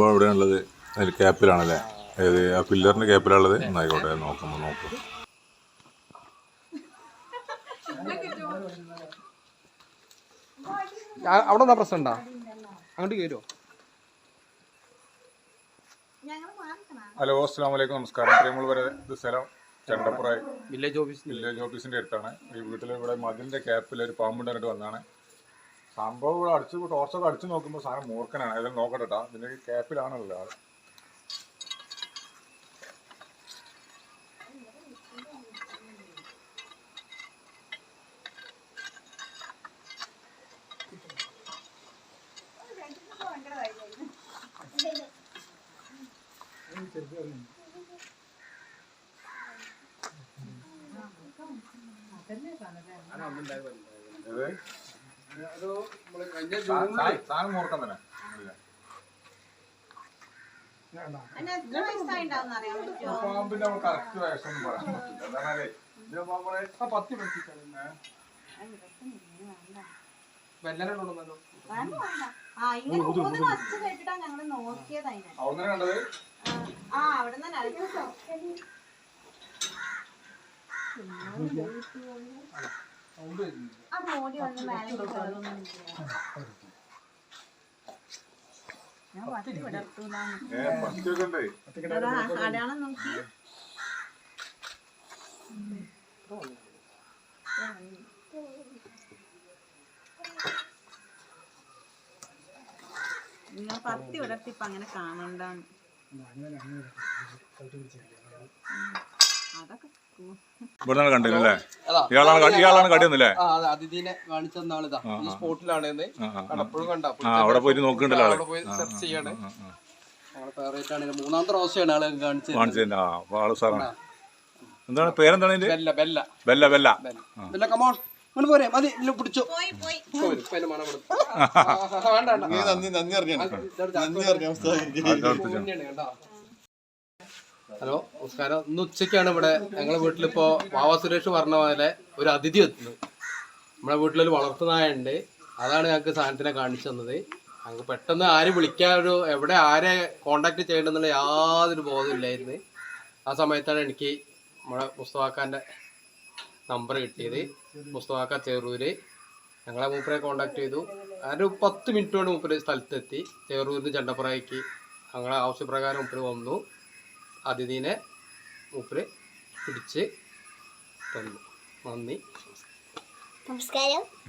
പാമ്പ് എവിടെയാണുള്ളത്? അതിൽ ക്യാപ്പിലാണല്ലേ? ഏത് ആ പില്ലറിന്റെ ക്യാപ്പിലാണുള്ളത്? എന്നായിക്കോട്ടെ നോക്കുമ്പോൾ നോക്കും അവിടെ എന്താ പ്രശ്നം ഉണ്ടാ അങ്ങോട്ട് കയറുമോ ഹലോ അസ്സാം വലൈക്കും നമസ്കാരം. പ്രേമൾ വരെ ഇത് സ്ഥലം ചണ്ടപ്പുറ. വില്ലേജ് ഓഫീസ് വില്ലേജ് ഓഫീസിന്റെ അടുത്താണ്. ഈ വീട്ടിൽ ഇവിടെ മതിലിന്റെ ക്യാപ്പിൽ ഒരു പാമ്പുണ്ടായിട്ട് വന്നാണ് സംഭവം ഇവിടെ അടിച്ച് ടോർച്ചൊക്കെ അടിച്ചു നോക്കുമ്പോൾ സാധനം മൂർക്കനാണ് അതിൽ നോക്കട്ടെ കേട്ടോ ഇതിന്റെ ക്യാപ്പിലാണല്ലോ അത്. ഇത് സാധനം മൂർഖൻ തന്നെ. പാമ്പിന്റെ നമ്മൾ കറക്റ്റ് വേഷം പറയാൻ പറ്റില്ല. എന്താണല്ലേ ഇത് നമ്മളെ ആ പത്തി അതിനെ. അവിടെ കണ്ടത്? ആ അവിടെ നിന്ന് അത് ഓടി വന്ന് മേലെ കയറും ഞാൻ പത്തി അടയാളം നോക്കി. നിങ്ങൾ പത്തി വിടർത്തിപ്പ അങ്ങനെ കാണണ്ടാണ് അതൊക്കെ കൂ- ഇവിടെ നിന്ന് കണ്ടില്ലേ. ഇയാളാണ് ഇയാളാണ് കടിയൊന്നുമില്ലേ അതിഥിനെ കാണിച്ചു തന്ന ആളിതാ ഈ സ്പോട്ടിലാണ് ആ, ആ, ആ. എപ്പോഴും കണ്ട. ആ അവിടെ പോയിട്ട് അവിടെ പോയി സെർച്ച് ചെയ്യാണ്. ഇത് മൂന്നാമത്തെ റോസയാണ് ആൾ കാണിച്ചത്. കാണിച്ചതിന്റെ ആ അപ്പൊ ആൾ സാറാണ്. എന്താണ് പേരെന്താണ് Bella Bella. Bella Bella. Bella. Bella come on അങ്ങനെ പോരെ മതി പിടിച്ചു. വേണ്ട നന്ദി നന്ദി അറിഞ്ഞു നന്ദി അറിഞ്ഞ. ഹലോ നമസ്കാരം. ഇന്ന് ഉച്ചയ്ക്കാണ് ഇവിടെ ഞങ്ങളെ വീട്ടിലിപ്പോ വാവ സുരേഷ് പറഞ്ഞ പോലെ ഒരു അതിഥി എത്തുന്നു. നമ്മുടെ വീട്ടിലൊരു വളർത്തുനായുണ്ട് അതാണ് ഞങ്ങൾക്ക് സാധനത്തിനെ കാണിച്ചു തന്നത്. ഞങ്ങൾക്ക് പെട്ടെന്ന് ആര് വിളിക്കാൻ ഒരു എവിടെ ആരെ കോണ്ടാക്ട് ചെയ്യണമെന്നുള്ള യാതൊരു ബോധമില്ലായിരുന്നു ആ സമയത്താണ് എനിക്ക് നമ്മുടെ മുസ്തഫാക്കാന്റെ നമ്പർ കിട്ടിയത്. മുസ്തഫാക്ക ചെറൂര്. ഞങ്ങളെ മൂപ്പരെ കോണ്ടാക്ട് ചെയ്തു. ഒരു പത്ത് മിനിറ്റ് കൊണ്ട് മൂപ്പര് സ്ഥലത്തെത്തി. ചെറൂരിന് ചെണ്ടപ്പുറയ്ക്ക് ഞങ്ങളെ ആവശ്യപ്രകാരം മൂപ്പര് വന്നു. അതിഥീനെ മൂപ്പര് പിടിച്ച് തന്നു. നന്ദി. നമസ്കാരം.